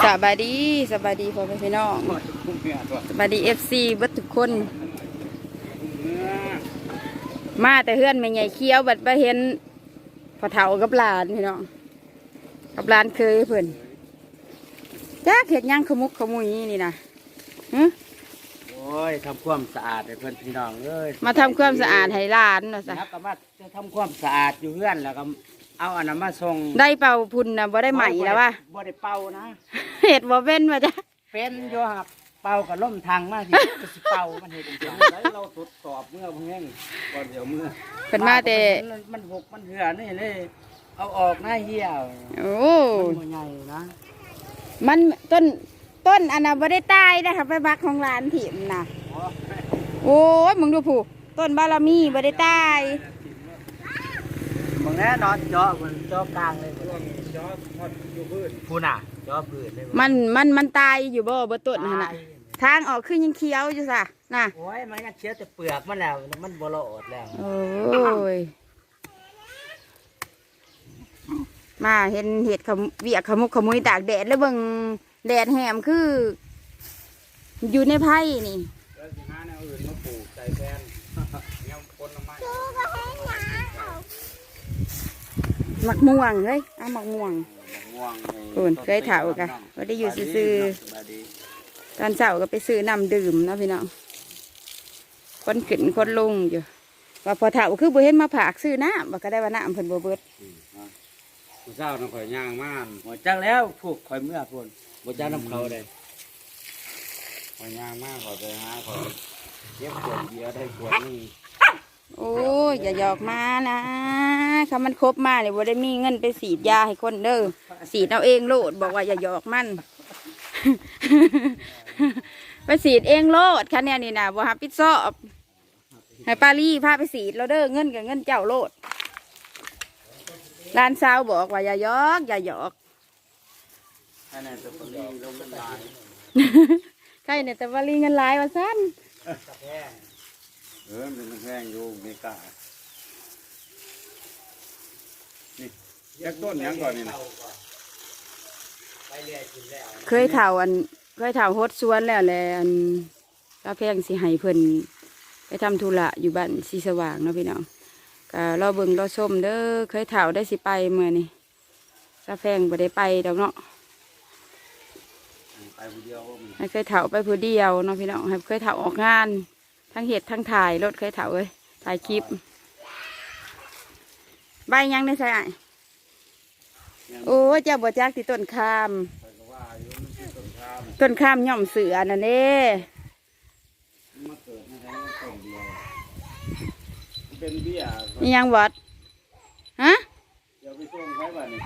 สบายดีสบายดีพ่อแม่พี่น้องสบายดีเอฟซีเบิดทุกคน มาแต่เฮือนไม่ใหญ่เคี้ยวบัดไปเห็นพอเฒ่ากับหลานพี่น้องกับหลานเคยเพิ่นจ้าเห็ดหย่างขมุกขมุยนี่นะหึโอ้ยทำความสะอาดให้เพื่อนพี่น้องเอ้ยมาทำความสะอาดให้หลานเนาะจ้ะแล้วก็มาจะทำความสะอาดอยู่เพื่อนแล้วก็ เอาอันนั้นมาส่งได้เป่าพุ่นนะบ่ได้ใหม่แล้วว่าบ่ได้เป่านะเห็ดบ่เป็นว่าจ้ะเป็นโยหับเป่ากับล่มทางมากที่ก็สิเป่ามันเห็นจังไดเราทดสอบเมื่อเพิ่งแห้งก่อนเดี๋ยวเมื่อเพิ่นมาแต่มันมันหกมันเหือนี่เลยเอาออกหน้าเหี้ยวโอ้มันบ่ใหญ่นะมันต้นต้นอันน่ะบ่ได้ตายนะคะไปบักของหลานถิ่มน่ะโอ้ยมึงดูผู้ต้นบารมีบ่ได้ตายมึ งแน่นอนเจาะมันเจาะกลางเลยเจาะทอดอยู่พื้นพูน่ะเจาะพื้นเลยมันมันมันตายอยู่บ่บ่ต้นหั่นน่ะตายทางออกคือยังเขียวอยู่ซะน่ะโอ้ยมันก็เชื้อแต่เปลือกมันแล้วมันบ่ละอดแล้วโอ้ยมาเห็นเห็ดขมเวียกขมุกขมุยตากแดดแล้วเบิ่งแดดแหมคือ อยู่ในไผ่นี่แล้วสิหาแนวอื่นมาปลูกใจแฟนยังคนละไม้ หมักม่วงเฮ้ยเอาหมักม่วงง่วงโอนเคยถามกะว่าได้อยู่ซื่อตอนเช้าก็ไปซื้อน้ำดื่มเนาะพี่น้องคนขึ้นคนลงอยู่ว่าพอเฒ่าคือบ่เห็นมาผากซื้อน้ำบ่ก็ได้ว่าน้ำเพิ่นบ่เบิดผู้เศร้าต้องข่อยย่างมากหัวจักแล้วผูกข่อยเมื่อพุ่นบ่จ้าน้ำเขาเลยข่อยย่างมากข่อยไปหาข่อยเก็บขวดเบียร์ได้ขวดนี่ โอ้ยอย่าหยอกมานะคำมันครบมาเนี่ยบ่ได้มีเงินไปสีดยาให้คนเด้อสีดเอาเองโลดบอกว่าอย่าหยอกมันไปสีดเองโลดคันเนี้ยนี่นะบ่ฮับปิดซอบให้ปาลี่พาไปสีดเราเด้อเงินกับเงินเจ้าโลดร้านสาวบอกว่าอย่าหยอกอย่าหยอกอันนั้นจะเป็นลงกันลายใครเนี่ยแต่ว่าลีเงินหลายว่าสั้นเออมันเป็นแห้งอยู่เมกานี่ยักต้นยังก่อนนี่นะเคยเถ่าอัน เคยเถ่าฮดสวนแล้วแหละอันกาแพงสิให้เพิ่นไปทำธุระอยู่บ้านสีสว่างเนาะพี่น้องก็รอเบิ่งรอชมเด้อเคยเถ่าได้สิไปเมื่อนี่กาแพงบ่ได้ไปดอกเนาะ ไปผู้เดียวก็มีให้เคยเถ่าไปผู้เดียวเนาะพี่น้องให้เคยเถ่าออกงาน ทั้งเห็ดทั้งถ่ายรถเคยเถ่าเอ้ยถ่ายคลิป ใบยังได้ใส่อ้ายโอ้ยเจ้าบ่จักที่ต้นคามไปก็ว่าอยู่มันคือต้นข้ามต้นข้ามย่อมเสือนั่นเด้มันมาเกิดในแท้ต้นเดียวมันเป็นเบี้ยนี่ยังบอดฮะเดี๋ยวไปส่งใช้บ้านนี่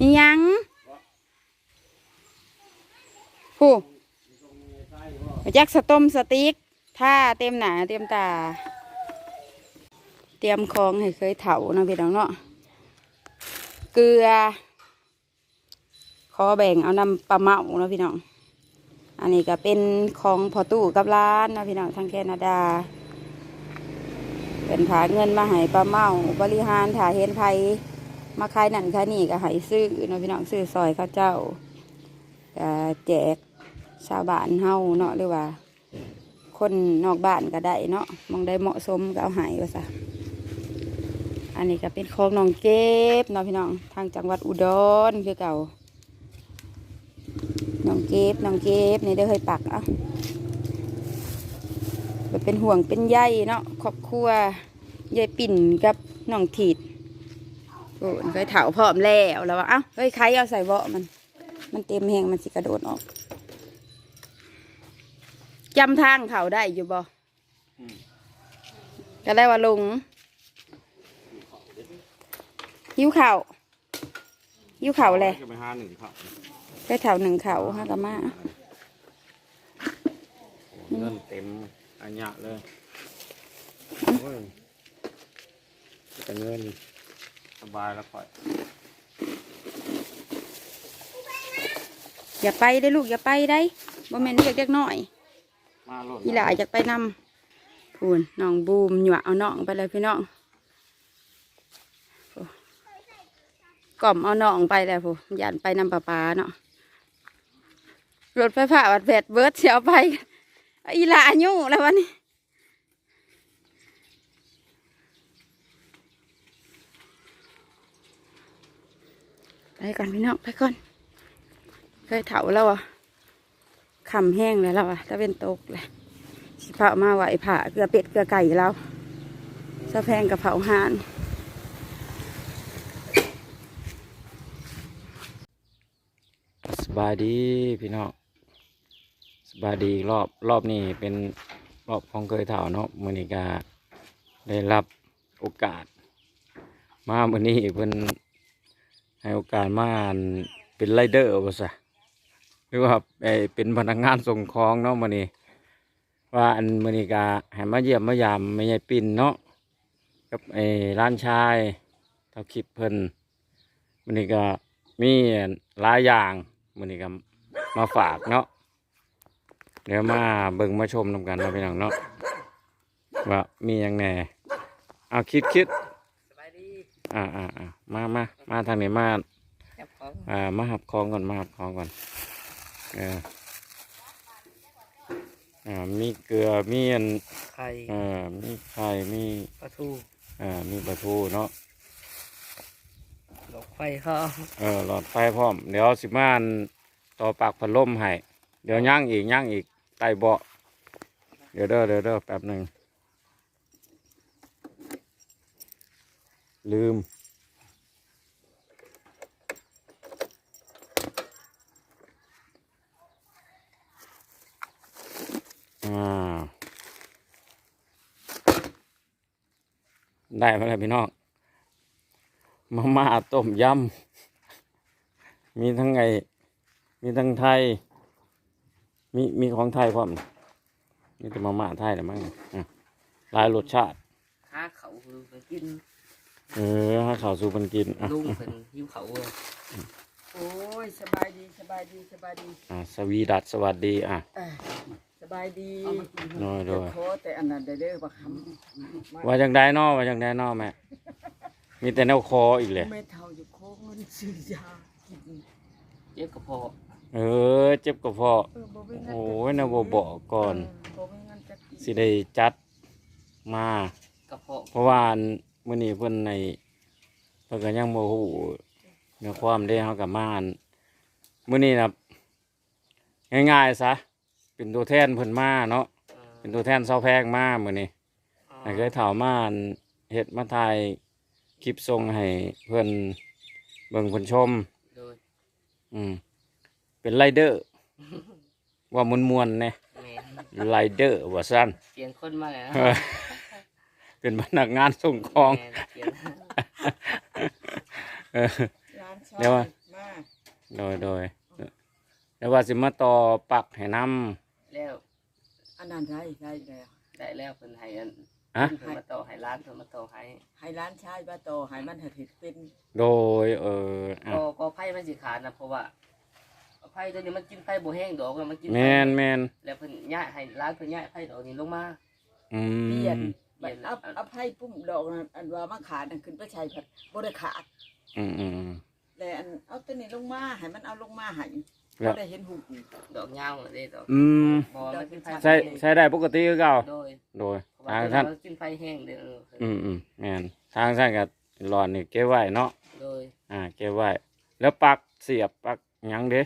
นี่ยังผู้ไปจักสต้มสติ๊ก ท่าเต็มหนาเต็มตา เตรียมของให้เคยเถาเนาะพี่น้องเนาะเกลือขอแบ่งเอานำปลาเมาเนาะพี่น้องอันนี้ก็เป็นของพอตู้กับร้านเนาะพี่น้องทางแคนาดาเป็นผาเงินมาให้ปลาเมาบริหารถ่าเห็นไผมาขายนั่นขายนี่ก็ให้ซื้อเนาะพี่น้องซื้อซอยข้าวเจ้าแจกชาวบ้านเฮาเนาะหรือว่า คนนอกบ้านก็ได้เนาะมองได้เหมาะสมก็เอาห้ว่าซะอันนี้ก็เป็นของน้องเก็บเนาะพี่น้องทางจังหวัดอุดรคือเก่าน้องเก็บน้องเก็บนี่ได้เคยปักเอะแบบเป็นห่วงเป็นใยเนาะครอบครัวยายปิ่นกับน้องถีดโอ้ยเคยเถาพร้อมแล้วแล้วว่าเอ้าเฮ้ยใครเอาใส่เบาะมัน มันเต็มแหงมันสิกระโดดออก จำทางเขาได้อยู่บ่ก็ได้ว่าลงหิวเข่าวหิวเข่าวเลยจะไปหาหนึ่งครับไปแถวหนึ่งเขาฮะกะมาเงินเต็มอันยะเลยโอ้ยแต่เงินสบายแล้วค่อยอย่าไปได้อลูกอย่าไปได้บ่แม่นเรียกเด็กน้อยมาโลด อีหลาอยากไปนำพูนน้องบูมหยวเอาน้องไปเลยพี่น้องกล่อมเอาน้องไปแล้วพูยันไปนำป้าปลาเนาะรถไฟฟ้าวัดแผดเบิร์ดเสียไปอาอีหลายุ่งแล้ววันนี้ไปก่อนพี่น้องไปก่อนเคยเถาแล้วอะ คำแห้งแล้วแล้วอะถ้าเป็นตกเลยสิเผามาไหวผ่าเกลือเป็ดเกลือไก่แล้วสะแพงกับเผาห่านสบายดีพี่น้องสบายดีรอบรอบนี้เป็นรอบของเคยเถ่าเนาะมือนี้กาได้รับโอกาส มามือนี้เพิ่นให้โอกาสมาอันเป็นไรเดอร์ว่าซะ หรือว่าไอ้เป็นพนักงานส่งของเนาะมือนี้ว่าอันมือนี้กาให้มาเยี่ยมมายามไม่ใหญ่ปิ่นเนาะกับไอ้ร้านชายเท่าคลิปเพิ่นมือนี้ก็มีหลายอย่างมือนี้ก็มาฝากเนาะเดี๋ยวมาเบิ่งมาชมนำกันเนาะพี่น้องเนาะว่ามีอย่างแหน่เอาคิดคิดสบายดีอ่าอ่าอ่ามามามาทางนี้มาจับของอ่ามาหับคองก่อนมาหับคองก่อน เอออ่ามีเกลือมีอันไข่เอ่อมีไข่มีปลาทูเอ่อมีปลาทูเนาะดอกไฟเขาเออหลอดไฟพร้อม เดี๋ยวสิมาอันต่อปากพัดลมให้เดี๋ยวย่างอีกย่างอีกไต่เบาะเดี๋ยวเด้อเดี๋ยวเด้อแป๊บหนึ่งลืม ได้มาแล้วพี่น้องมาม่าต้มยำ มีทั้งไง มีทั้งไทย มีมีของไทยพร้อมมีแต่มาม่าไทยแหละมั้งอะหลายรสชาติหาเขาคือไปกิน เออให้ข่าวสู่มันกินอะลุงเป็นหิวเขาเลยโอ้ยสบายดีสบายดีสบายดี อะสวีดัสสวัสดีอะเอ้ย สบายดีโดยโดยโทษแต่อันนั้นได้เด้อบักคำว่าจังได้นอว่าจังได้นอแม่มีแต่แนวคออีกเลยแม่เท่าอยู่โค้งมันซื้อยากินเจ็บกระเพาะเออ เจ็บกระเพาะเออบ่มีเงินโอ้ยนะบ่บอกก่อนเบ่มีเงินจะกินสิได้จัดมากระเพาะเพราะว่ามื้อนี้เพิ่นในเพิ่นก็ยังบ่ฮู้เนื้อความได้เฮากับมาอันมื้อนี้นะง่ายๆซะ เป็นตัวแทนเพิ่นมาเนาะเป็นตัวแทนเซาแพงมามื้อนี้ให้เคยถามมาอันเฮ็ดมาถ่ายคลิปส่งให้เพิ่นเบิ่งเพิ่นชมโดยอืมเป็นไรเดอร์ว่ามวนๆแน่แม่ไรเดอร์ว่าซั่นเปลี่ยนคนมาแล้วเออเป็นพนักงานส่งของแม่เปลี่ยนเออร้านชเดี๋ยวว่ามาโดยโดยแล้วว่าสิมาต่อปักให้น้ แล้วอันนั้นได้ได้แล้วได้แล้วเพิ่นให้อันำฮะเพิ่นมาต่อให้ร้านเพิ่นมาต่อให้ให้ร้านชายบ้าโตให้มันเถิดเป็นโดยเอออะก็ก็ไผ่มันสิขาดนะเพราะว่าไผ่ตัวนี้มันกินไผ่บ่แห้งดอกมันกินแมไผ่นแมนแล้วเพิ่นย้ายให้ร้านเพิ่นย้ายไผ่ดอกนี้ลงมาอืเปลี่ยนมบัดเอาเอาไผ่ปุ้มดอกนั้นอันว่ามาขาดนั่นขึ้นไปใช้ผัดบ่ได้ขาดอืมอืมอืมแล้วอันเอาตัวนี้ลงมาให้มันเอาลงมาให้ แล้วบ่ได้เห็นหูกดอกยาวเด้ดอกอืมบ่มันกินไผ่ใช้ใช้ได้ปกติคือเก่าโดยโดยเพราะว่าทางตัวท่านมันกินไผ่แห้งเด้ออืมอืมแมนทางท่านกับหลอนนี่เก็บไว้เนาะโดยอ่าเก็บไว้ แล้วปักเสียบปักหยังเด้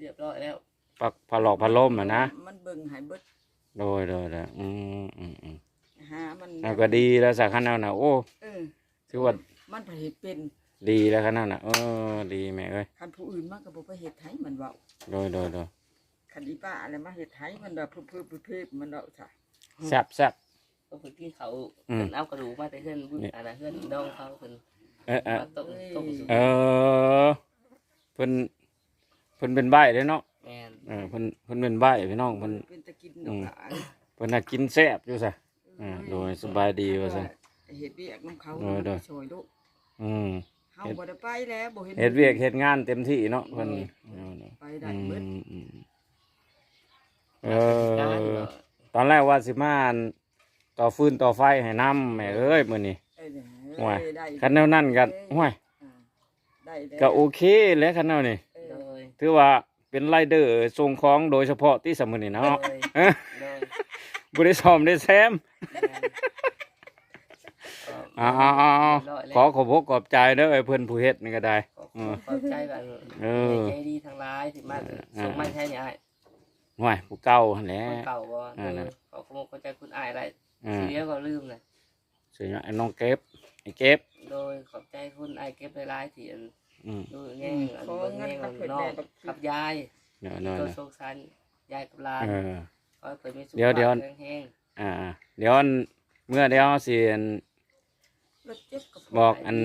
เรียบร้อยแล้วปักผลอกผลมอะนะมันเบิ่งให้เบิดโดยโดยโดยอืมอืมอืมหามันแล้วก็ดีแล้วสักขนาดน่ะโอ้เออถือว่ามันไปเฮ็ดเป็น ดีแล้วขนาดน่ะเออดีแม่เอ้ยคันผู้อื่นมันก็บ่ไปเฮ็ดให้มันเว้าโดยโดยโดยคันอีป้าอะไรมาเฮ็ดให้มันแบบเพิ่มๆๆๆมันเนาะจ้ะแซ่บแซ่บ ก็เพิ่นกินเขาอืม เพิ่นเอากระดูกมาแต่เฮือนบุญอันนั้นเฮือนดองเขาเพิ่นเออเออมาต้มต้มสุกเออเพิ่นเพิ่นเป็นใบเด้เนาะแม่นเออเพิ่นเพิ่นเป็นใบพี่น้องเพิ่น เป็นตะกินดอกหลายเพิ่นน่ะกินแซ่บอยู่ซะอ่าโดยสบายดีว่าซั่นเฮ็ดเวียกนํเขาโดยโดย ช่วยลูกอืม เฮาบ่ได้ไปแล้วบ่เห็นเฮ็ดเวียกเฮ็ดงานเต็มที่เนาะเพิ่นเอาเนาะไปได้อืเบิดมอืมเอการอก็ตอนแรกว่าสิมาอันต่อฟืนต่อไฟให้น้ำแม่เอ้ยมื้อนี้เอ้ยเด้อห่วยได้คันแนวนั้นก็ห่วยอ่าได้แล้วก็โอเคแหล้วคันแนวนี้เอโดอยถือว่าเป็นไรเดอร์ส่งของโดยเฉพาะที่สมุนี่เนาะเลยเอ้อเลยบ่ได้ซ้อมได้แซม อ้าวๆๆขอขอบอกขอบใจเด้อไอ้เพิ่นผู้เฮ็ดนี่ก็ได้ ขอบคุณขอบใจแบบเออ ใจดีทั้งร้ายที่มาส่งมาใช่เนี่ยไอ้ห่วยผู้เก่าหั่นแหละ คนเก่าบ่อ่าเอนะอขอขโมยขอใจคุณอายอะไรอืมสีเดียวก็ลืมเลยสิไอ้น้องเก็บไอ้เก็บ โดยขอบใจคุณอายเก็บหลายๆที่อันอืมดูแง่งอันเบิ่งแง่งอันน้องกับยายเดี๋ยวเดี๋ยวตัวเดี๋ยวสงสารยายกับหลานเออ ขอให้เพิ่นมีสุขเดี๋ยวเดี๋ยวภาพแข็งอ่า เดี๋ยวอันเมื่อเดี๋ยวสิอัน รถเจ็บกับบอกอัน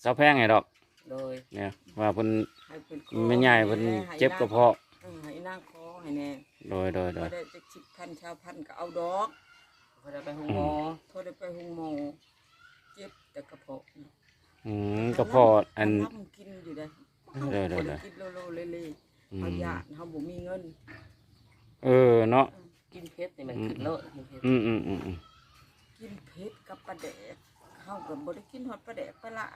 เสาแพงให้ดอกๆโดยเนี่ยว่าเพิ่นให้เพิ่นขอไม่ใหญ่เพิ่นเจ็บกระเพาะเออให้นางคอให้แน่โดยโดยโดบ่ยได้จักสิบพันชาวพันก็เอาดอกเพิ่นเอาไปห้องหมอโทษได้ไปหุงหมอเจ็บแต่กระเพาะอืมกระเพาะอันทำกินอยู่ได้เดี๋ยวเดี๋ยวบ่เดี๋ยวกินโลโลเล่อืๆมเอายาเฮาบ่มีเงินเออเนาะกินเพชรนี่มันขึ้นโลดกินเพชรอืมอืมอืมอืมกินเผ็ดกับปลาแดก เฮาก็บ่ได้กินฮอดปลาแดกปลาละ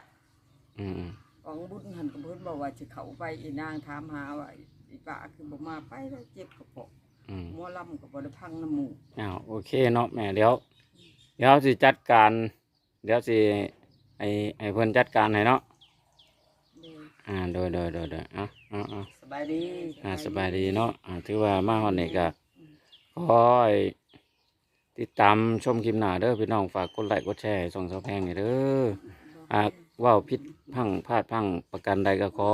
อืมอืมของบุญหันก็เพิ่นบอกว่าสิเข้าไปอีนางถามหาว่าอีป้าคือบ่มาไปแล้วเจ็บกระเพาะอืมหมอลำก็บ่ได้พังน้ำหมูกอ้าวโอเคเนาะแม่เดี๋ยว เดี๋ยวสิจัดการ เดี๋ยวสิไอ้ไอ้เพิ่นจัดการให้เนาะเลยอ่าโดยโดยโดยโดยเอะอะอะสบายดี อ่าสบายดีเนาะอ่าถือว่ามาฮอดนี่ก็ขอให้ ติดตามชมคลิปหน้าเด้อพี่น้องฝากกดไลค์กดแชร์ส่องเสาแพงให้เด้ออ่าว่าพิษพังพลาดพังประกันใดก็ขอ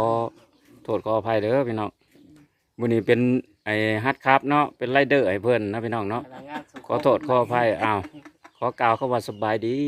โทษขออภัยเด้อพี่น้องวันนี้เป็นไอ้ฮัทครับเนาะเป็นไรเดอร์ไอ้เพื่อนนะพี่น้องเนาะขอโทษขออภัยอ้าวขอกล่าวเข้าสบาสบายดี